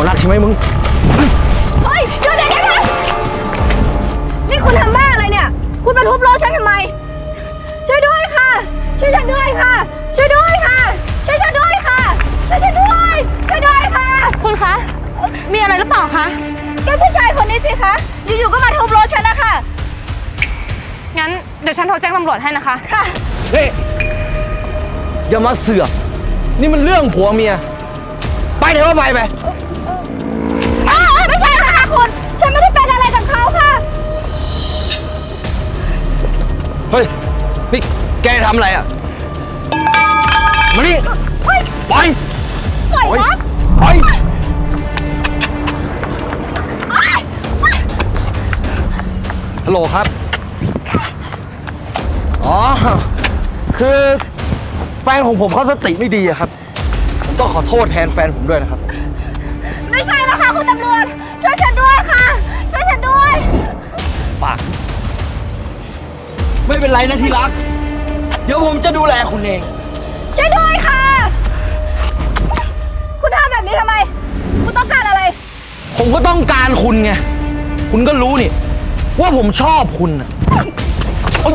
วนักใช่ไหมมึง เฮ้ยหยุดเดี๋ยวนี้นะนี่คุณทำบ้าอะไรเนี่ย คุณมาทุบรถฉันทำไม ช่วยด้วยค่ะ ช่วยฉันด้วยค่ะ ช่วยด้วยค่ะ ช่วยฉันด้วยค่ะ ช่วยฉันด้วย ช่วยด้วยค่ะ คุณคะ มีอะไรหรือเปล่าคะก็ผู้ชายคนนี้สิคะ อยู่ๆ ก็มาทุบรถฉันนะคะ งั้นเดี๋ยวฉันโทรแจ้งตำรวจให้นะคะ ค่ะ นี่อย่ามาเสือก นี่มันเรื่องผัวเมีย ไปไหนก็ไปไป นี่แกทำอะไรอะ มานี่เฮ้ยไปปล่อยไปนะไปเอ้ยเอ้ยฮัลโหลครับ อ๋อ คือแฟนของผมเขาสติไม่ดีอะครับ ผมต้องขอโทษแทนแฟนผมด้วยนะครับ ไม่ใช่แล้วค่ะคุณตำรวจ ช่วยฉันด้วยค่ะ ไม่เป็นไรนะที่รัก เดี๋ยวผมจะดูแลคุณเอง ช่วยด้วยค่ะ คุณทำแบบนี้ทำไม คุณต้องการอะไร ผมก็ต้องการคุณไง คุณก็รู้นี่ ว่าผมชอบคุณนะโอ๊ย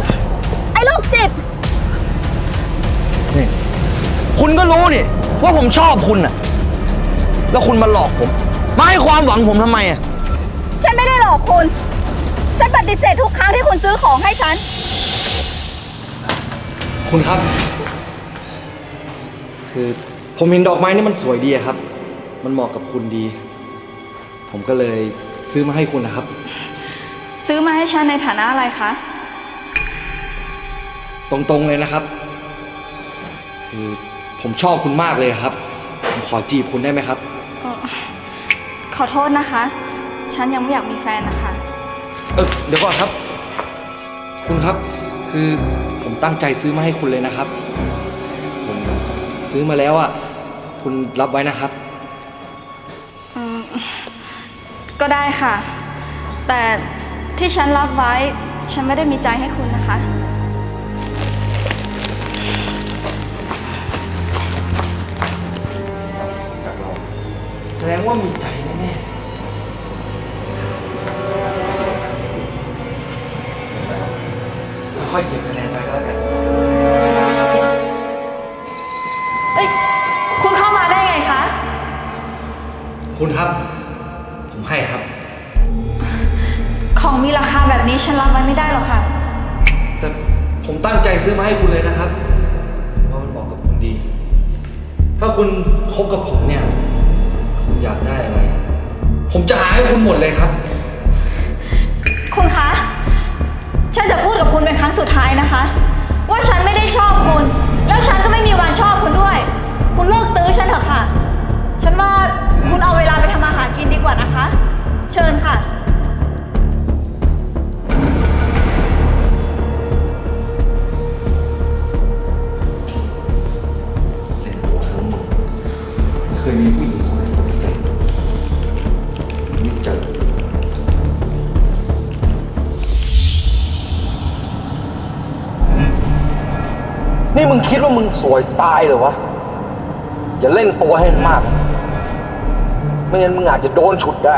ไอ้โรคจิต นี่คุณก็รู้นี่ ว่าผมชอบคุณน่ะ แล้วคุณมาหลอกผม มาให้ความหวังผมทำไมอะ ฉันไม่ได้หลอกคุณฉันป ฏิเสธทุกครั้งที่คุณซื้อของให้ฉัน คุณครับ คือผมเห็นดอกไม้นี่มันสวยดีอะครับ มันเหมาะกับคุณดี ผมก็เลยซื้อมาให้คุณนะครับ ซื้อมาให้ฉันในฐานะอะไรคะ ตรงๆเลยนะครับ คือผมชอบคุณมากเลยครับ ผมขอจีบคุณได้ไหมครับ ขอโทษนะคะ ฉันยังไม่อยากมีแฟนนะคะ เออเดี๋ยวก่อนครับ คุณครับ คือผมตั้งใจซื้อมาให้คุณเลยนะครับ ผมซื้อมาแล้วอะ คุณรับไว้นะครับก็ได้ค่ะ แต่ที่ฉันรับไว้ ฉันไม่ได้มีใจให้คุณนะคะ จากเรา แสดงว่ามีใจแน่ๆ ค่อยๆเก็บคะแนนไปก็แล้วกัน เอ้ย คุณเข้ามาได้ไงคะ คุณครับ ผมให้ครับ ของมีราคาแบบนี้ฉันรับไว้ไม่ได้หรอกค่ะ แต่ผมตั้งใจซื้อมาให้คุณเลยนะครับเพราะมันเหมาะกับคุณดี ถ้าคุณคบกับผมเนี่ย คุณอยากได้อะไร ผมจะหาให้คุณหมดเลยครับ คุณคะ ฉันจะพูดกับคุณเป็นครั้งสุดท้ายนะคะ ว่าฉันไม่ได้ชอบคุณ แล้วฉันก็ไม่มีวันชอบคุณด้วย คุณเลิกตื้อฉันเถอะค่ะ ฉันว่าคุณเอาเวลาไปทำอาหารกินดีกว่านะคะ เชิญค่ะ ว่ามึงสวยตายเหรอวะ อย่าเล่นตัวให้มันมาก ไม่งั้นมึงอาจจะโดนฉุดได้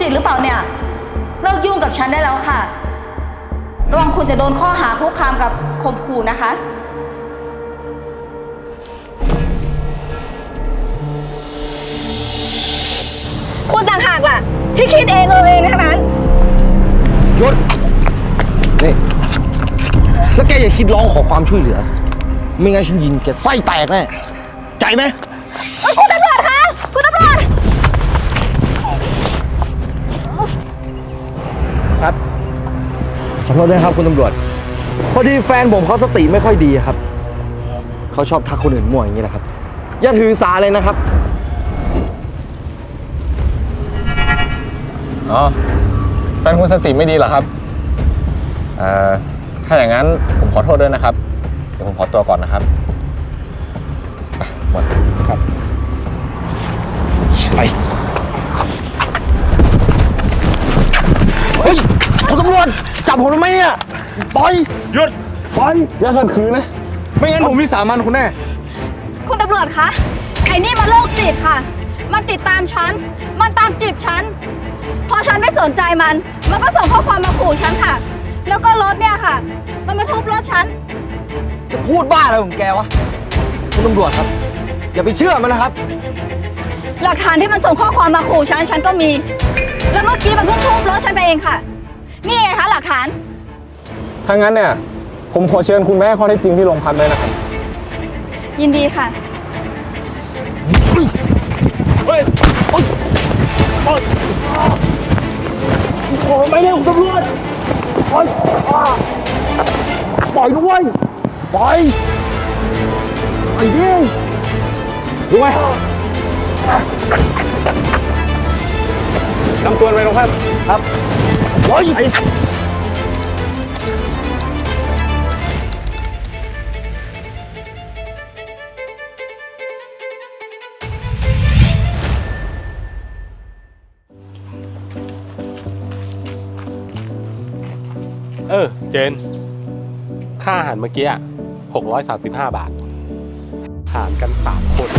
จิตหรือเปล่าเนี่ย เลิกยุ่งกับฉันได้แล้วค่ะ ระวังคุณจะโดนข้อหาคุกคามกับข่มขู่นะคะ คุณต่างหากล่ะ ที่คิดเองเออเองทั้งนั้น หยุดนี่แล้วแกอย่าคิดร้องขอความช่วยเหลือ ไม่งั้นฉันยิงแกไส้แตกแน่ใจไหมเอ้ยคุณ อโทษด้วยครับคุณตำรวจ พอดีแฟนผมเขาสติไม่ค่อยดีครับ เขาชอบทักคนอื่นมั่วอย่างนี้แหละครับ อย่าถือสาเลยนะครับ อ๋อแฟนคุณสติไม่ดีเหรอครับเอ่อถ้าอย่างนั้นผมขอโทษด้วยนะครับ เดี๋ยวผมขอตัวก่อนนะครับไปหมดครับไปเฮ้ยคุณตำรวจ จับผมทำไมเนี่ยปล่อยหยุดปล่อยอย่าขัดขืนนะ ไม่งั้นผมวิสามันคุณแน่ คุณตำรวจคะไอ้นี่มันโรคจิตค่ะ มันติดตามฉัน มันตามจีบฉัน พอฉันไม่สนใจมัน มันก็ส่งข้อความมาขู่ฉันค่ะ แล้วก็รถเนี่ยค่ะ มันมาทุบรถฉัน จะพูดบ้าอะไรของแกวะคุณตำรวจครับ อย่าไปเชื่อมันนะครับ หลักฐานที่มันส่งข้อความมาขู่ฉัน ฉันก็มี แล้วเมื่อกี้มันเพิ่งทุบรถฉันไปเองค่ะ นี่ไงคะหลักฐาน ถ้างั้นเนี่ย ผมขอเชิญคุณแม่ข้อเท็จจริงที่โรงพักเลยนะครับ ยินดีค่ะไม่ได้คุณตำรวจปล่อยปล่อยด้วยปล่อยปล่อยดิดูไหมนำตัวไปโรงพักครับ ปล่อยเออ เจน ค่าอาหารเมื่อกี้หกร้อยสามสิบห้าบาท หารกันสามคน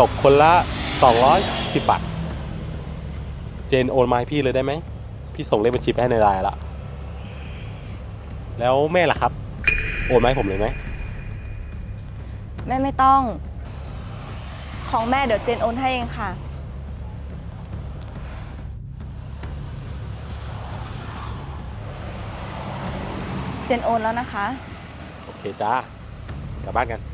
ตกคนละสองร้อยสิบบาท เจนโอนมาให้พี่เลยได้ไหม พี่ส่งเลขบัญชีไปให้ในไลน์ละ แล้วแม่ล่ะครับ โอนมาให้ผมเลยไหม แม่ไม่ต้อง ของแม่เดี๋ยวเจนโอนให้เองค่ะ เจนโอนแล้วนะคะ โอเคจ้ากลับบ้านกัน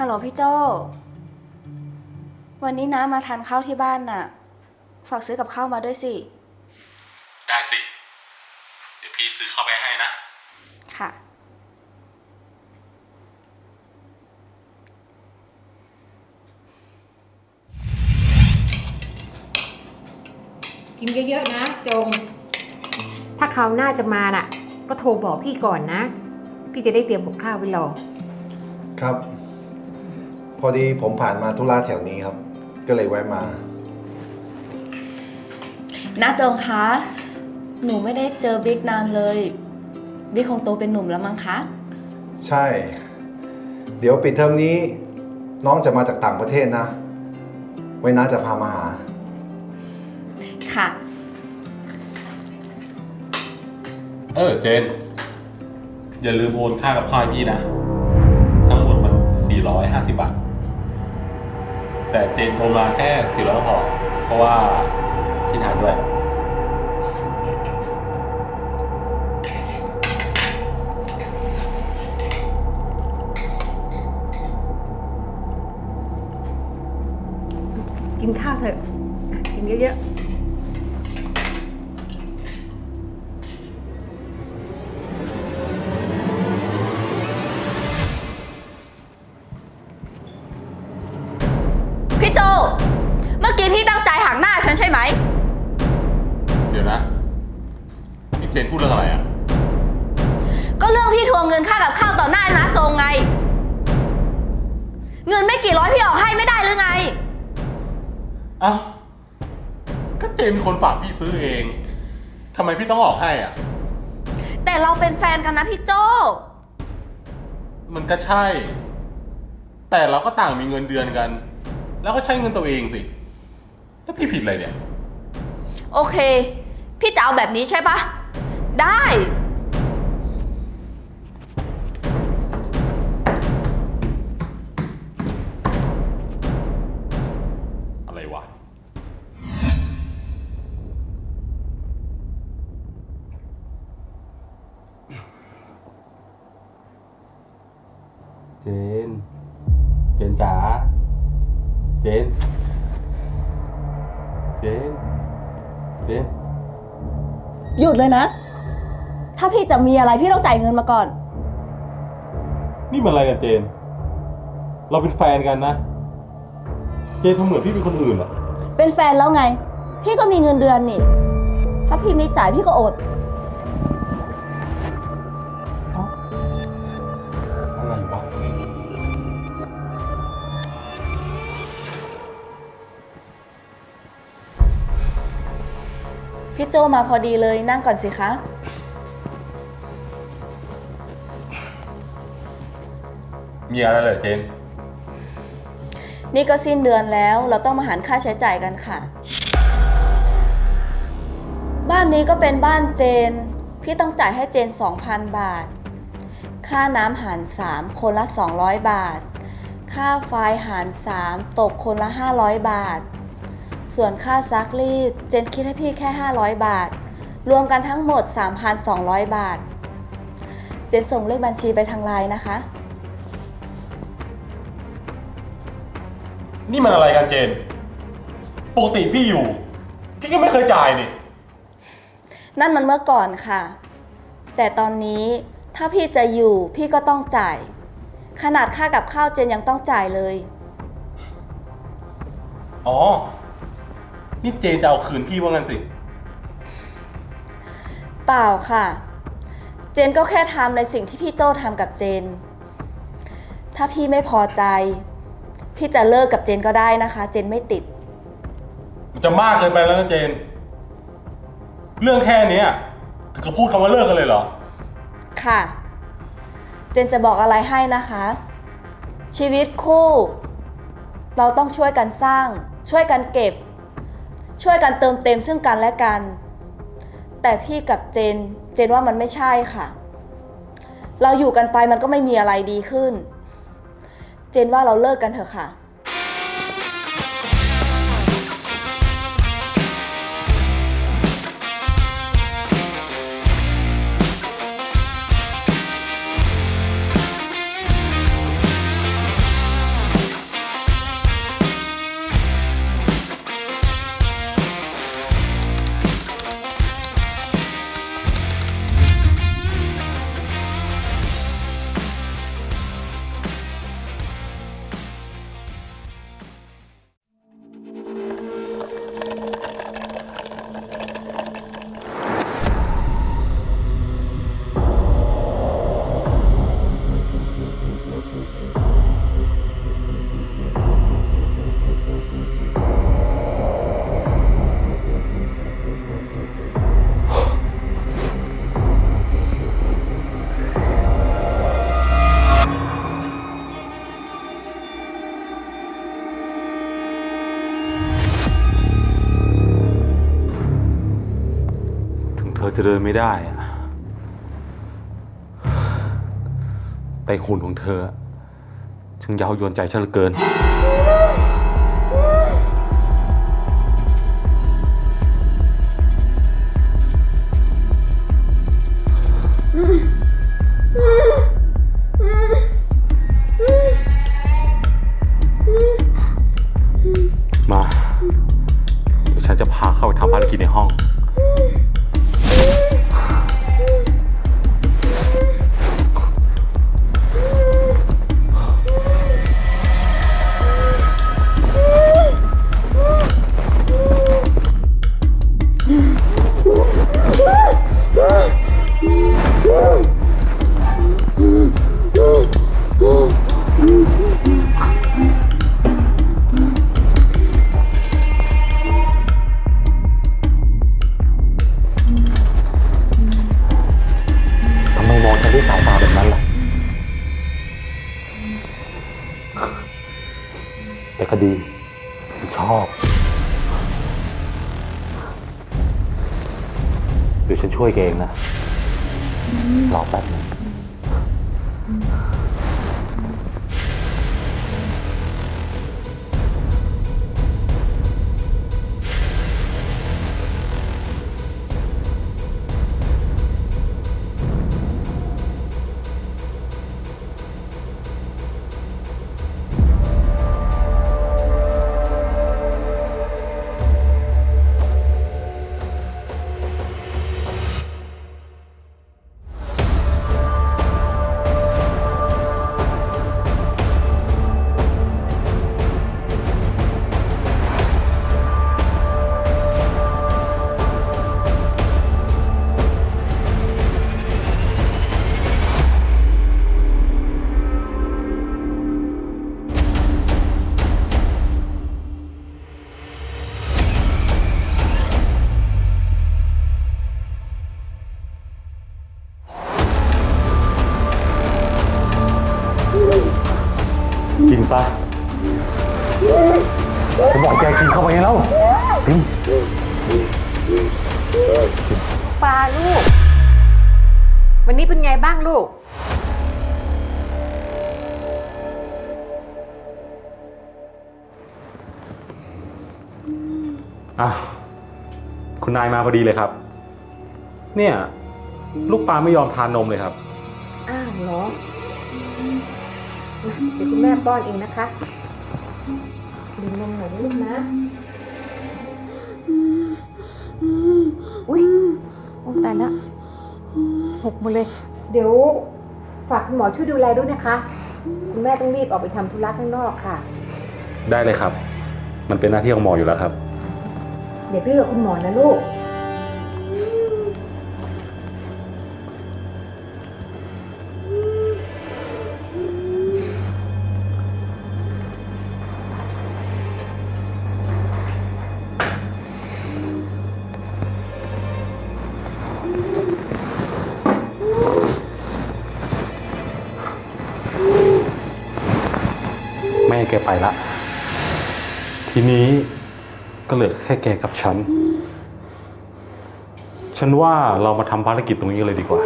ฮัลโหลพี่โจวันนี้น้ามาทานข้าวที่บ้านน่ะ ฝากซื้อกับข้าวมาด้วยสิ ได้สิ เดี๋ยวพี่ซื้อเข้าไปให้นะ ค่ะ กินเยอะๆนะ จง ถ้าคราวหน้าจะมาน่ะ ก็โทรบอกพี่ก่อนนะ พี่จะได้เตรียมกับข้าวไว้รอ ครับ พอดีผมผ่านมาธุระแถวนี้ครับ ก็เลยแวะมาน้าจงคะ หนูไม่ได้เจอบิ๊กนานเลย บิ๊กคงโตเป็นหนุ่มแล้วมั้งคะ ใช่ เดี๋ยวปิดเทอมนี้ น้องจะมาจากต่างประเทศนะ ไว้น้าจะพามาหา ค่ะ เออเจน อย่าลืมโอนค่ากับข้าวให้พี่นะ ทั้งหมดมัน 450 บาท แต่เจนโอมาแค่สี่ร้อเพราะว่าที่ทานด้วย กินข้าวเถอะ กินเยอะๆ ซื้อเองทำไมพี่ต้องออกให้อะ แต่เราเป็นแฟนกันนะพี่โจ มันก็ใช่ แต่เราก็ต่างมีเงินเดือนกัน แล้วก็ใช้เงินตัวเองสิ แล้วพี่ผิดอะไรเนี่ย โอเค พี่จะเอาแบบนี้ใช่ปะ ได้ จะมีอะไรพี่ต้องจ่ายเงินมาก่อน นี่มันอะไรกันเจน เราเป็นแฟนกันนะ เจนทำเหมือนพี่เป็นคนอื่นเหรอเป็นแฟนแล้วไง พี่ก็มีเงินเดือนนี่ ถ้าพี่ไม่จ่ายพี่ก็อด อะไรวะพี่โจมาพอดีเลยนั่งก่อนสิคะ มีอะไรเหรอเจน นี่ก็สิ้นเดือนแล้ว เราต้องมาหารค่าใช้จ่ายกันค่ะ บ้านนี้ก็เป็นบ้านเจน พี่ต้องจ่ายให้เจน 2,000 บาท ค่าน้ำหาร 3 คนละ 200 บาท ค่าไฟหาร 3 ตกคนละ 500 บาท ส่วนค่าซักรีดเจนคิดให้พี่แค่ 500 บาท รวมกันทั้งหมด 3,200 บาท เจนส่งเลขบัญชีไปทางไลน์นะคะ นี่มันอะไรกันเจน ปกติพี่อยู่ พี่ก็ไม่เคยจ่ายนี่ นั่นมันเมื่อก่อนค่ะ แต่ตอนนี้ถ้าพี่จะอยู่พี่ก็ต้องจ่าย ขนาดค่ากับข้าวเจนยังต้องจ่ายเลย อ๋อ นี่เจนจะเอาคืนพี่ว่างั้นสิ เปล่าค่ะ เจนก็แค่ทำในสิ่งที่พี่โจ้ทำกับเจน ถ้าพี่ไม่พอใจ พี่จะเลิกกับเจนก็ได้นะคะ เจนไม่ติด มันจะมากเกินไปแล้วนะเจน เรื่องแค่เนี้ยถึงกับพูดคำว่าเลิกกันเลยเหรอ ค่ะ เจนจะบอกอะไรให้นะคะ ชีวิตคู่ เราต้องช่วยกันสร้าง ช่วยกันเก็บ ช่วยกันเติมเต็มซึ่งกันและกัน แต่พี่กับเจน เจนว่ามันไม่ใช่ค่ะ เราอยู่กันไปมันก็ไม่มีอะไรดีขึ้น เจนว่าเราเลิกกันเถอะค่ะ จะเดินไม่ได้อะแต่หุ่นของเธอ ช่างเย้ายวนใจฉันเหลือเกิน ซะผมบอกแกกินเข้าไปไงแล้วติมปลาลูก วันนี้เป็นไงบ้างลูก อะคุณนายมาพอดีเลยครับ เนี่ย ลูกปลาไม่ยอมทานนมเลยครับ อ้าวเหรอมา เดี๋ยวคุณแม่ป้อนเองนะคะดื่มนมหน่อยนะลูกนะ อุ้ยโอ้ตายแล้วหกหมดเลย เดี๋ยวฝากคุณหมอช่วยดูแลด้วยนะคะ คุณแม่ต้องรีบออกไปทำธุระข้างนอกค่ะ ได้เลยครับ มันเป็นหน้าที่ของหมออยู่แล้วครับ อย่าดื้อกับคุณหมอนะลูก แค่แกกับฉัน ฉันว่าเรามาทำภารกิจตรงนี้เลยดีกว่า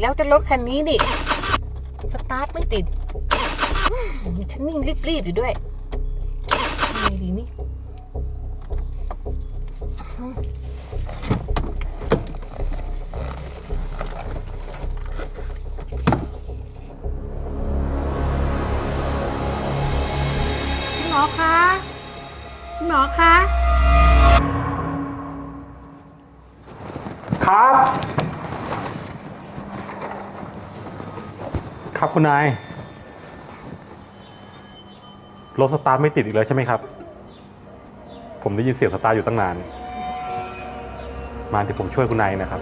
แล้วจะรถคันนี้นี่สตาร์ทไม่ติดฉันนี่รีบๆอยู่ด้วยไงดีนี่ คุณนาย รถสตาร์ทไม่ติดอีกแล้วใช่ไหมครับ ผมได้ยินเสียงสตาร์ทอยู่ตั้งนาน มาที่ผมช่วยคุณนายนะครับ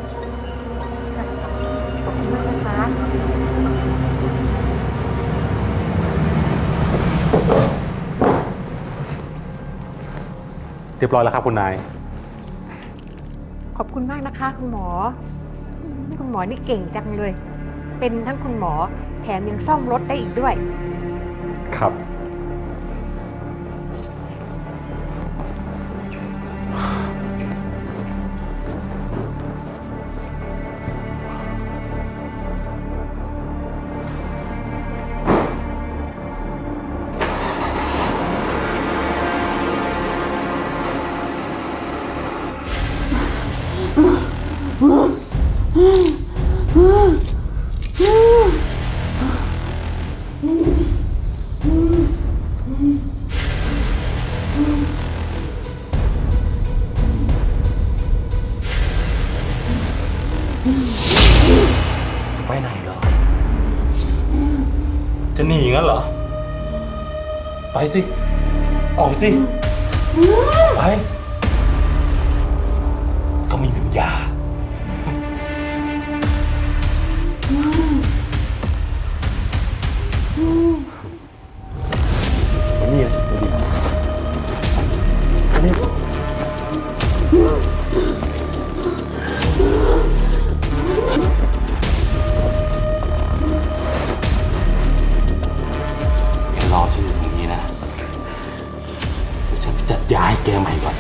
ขอบคุณมากนะคะเรียบร้อยแล้วครับคุณนาย ขอบคุณมากนะคะ คุณหมอ คุณหมอนี่เก่งจังเลย เป็นทั้งคุณหมอ แถมยังซ่อมรถได้อีกด้วย อ ฉันจัดยาให้แกใหม่ก่อน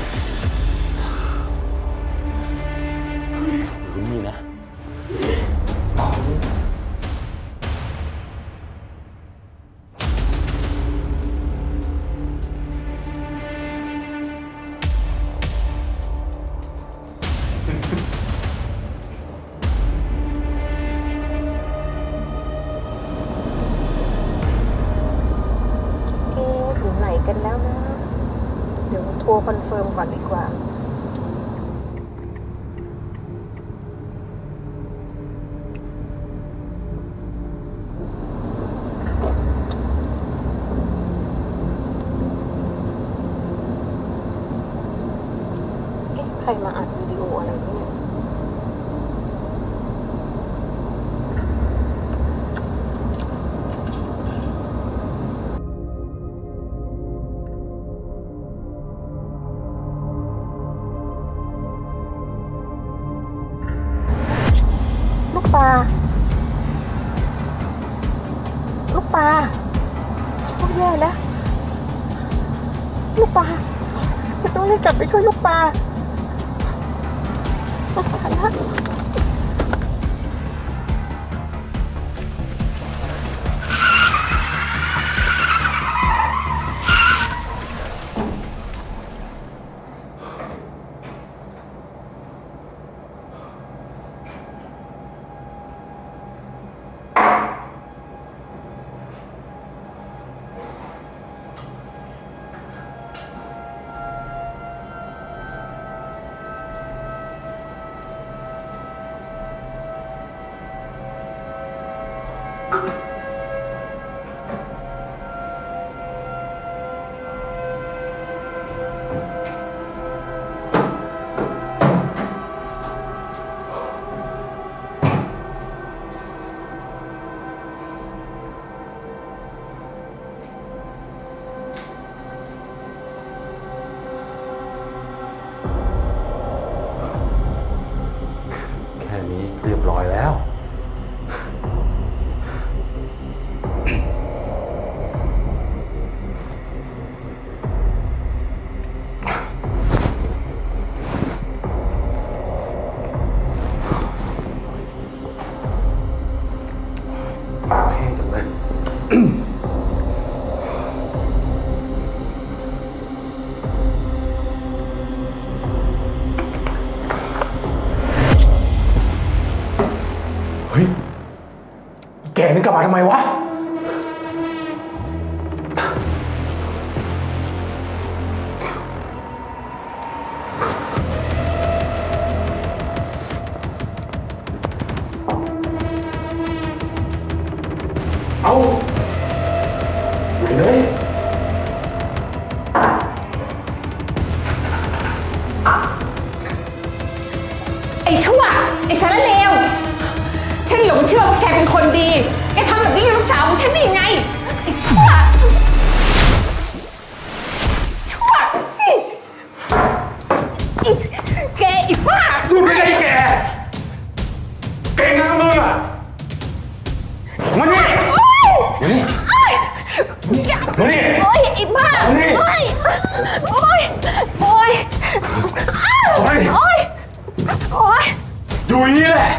อ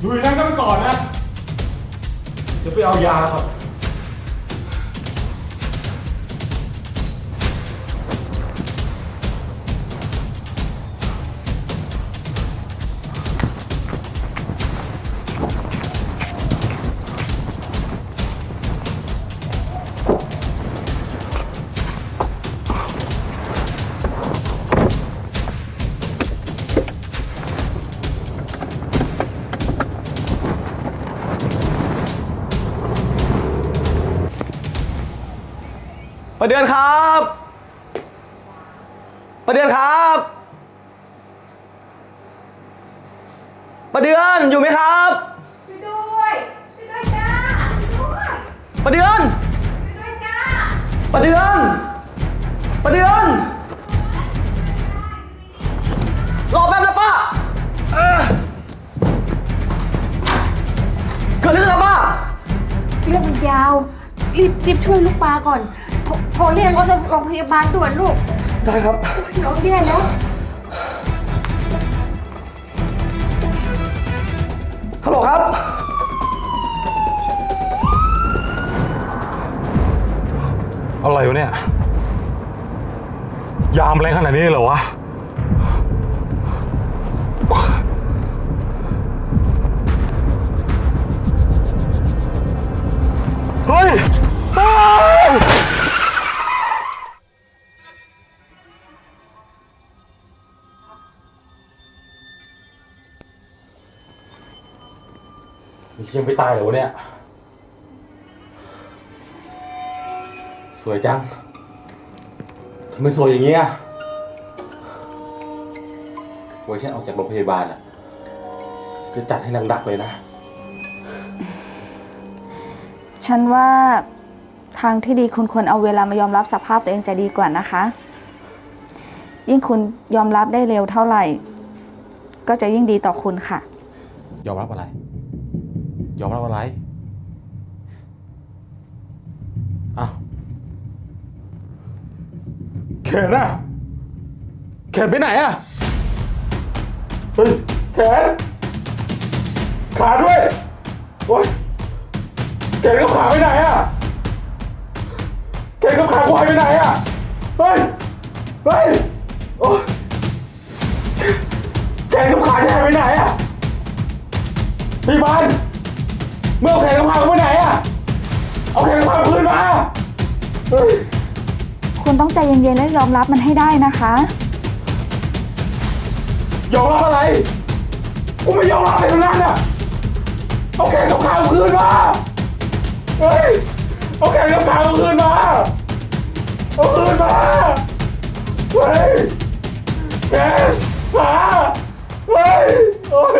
อยู่อย่งกันไปก่อนนะจะไปเอายาก่อน ประเดือนครับ ประเดือนครับ ประเดือนอยู่ไหมครับ ช่วยด้วยช่วยด้วยจ้าช่วยด้วยประเดือน ช่วยด้วยจ้าประเดือน ประเดือน รอแป๊บนะป้าเอ่อเกิดเรื่องอะไรป้า เรื่องมันยาว รีบรีบช่วยลูกปลาก่อนโท รโทรเรียกรถโรงพยาบาลด่วนลูกได้ครับน้องแย่แล้วฮัลโหลครับ อะไรวะเนี่ย ยามแรงขนาดนี้เลยเหรอวะ นี่ฉันยังไม่ตายเหรอวะเนี่ย สวยจังทำไมสวยอย่างเงี้ยไว้ฉันออกจากโรงพยาบาลอะ จะจัดให้นางดักเลยนะ ฉันว่าทางที่ดีคุณควรเอาเวลามายอมรับสภาพตัวเองจะดีกว่านะคะ ยิ่งคุณยอมรับได้เร็วเท่าไหร่ ก็จะยิ่งดีต่อคุณค่ะ ยอมรับอะไร ยอมรับอะไรอ้าวแขนอะแขนไปไหนอะเฮ้ยแขนขาด้วยโอ๊ยแขนกับขาไปไหนอะแขนกับขากูหายไปไหนอะเฮ้ยเฮ้ยโอ๊ยแขนกับขาจะหายไปไหนอะพี่บอล เมื่อเอาแขนกระเพราไปไหนอะเอาแขนกระเพราคืนมาคุณต้องใจเย็นๆและยอมรับมันให้ได้นะคะ ยอมรับอะไร กูไม่ยอมรับอะไรทั้งนั้นอะเอาแขนกระเพราคืนมาเฮ้ยเอาแขนกระเพราคืนมาเอาคืนมาเฮ้ยแขนขาเฮ้ยโอ้ย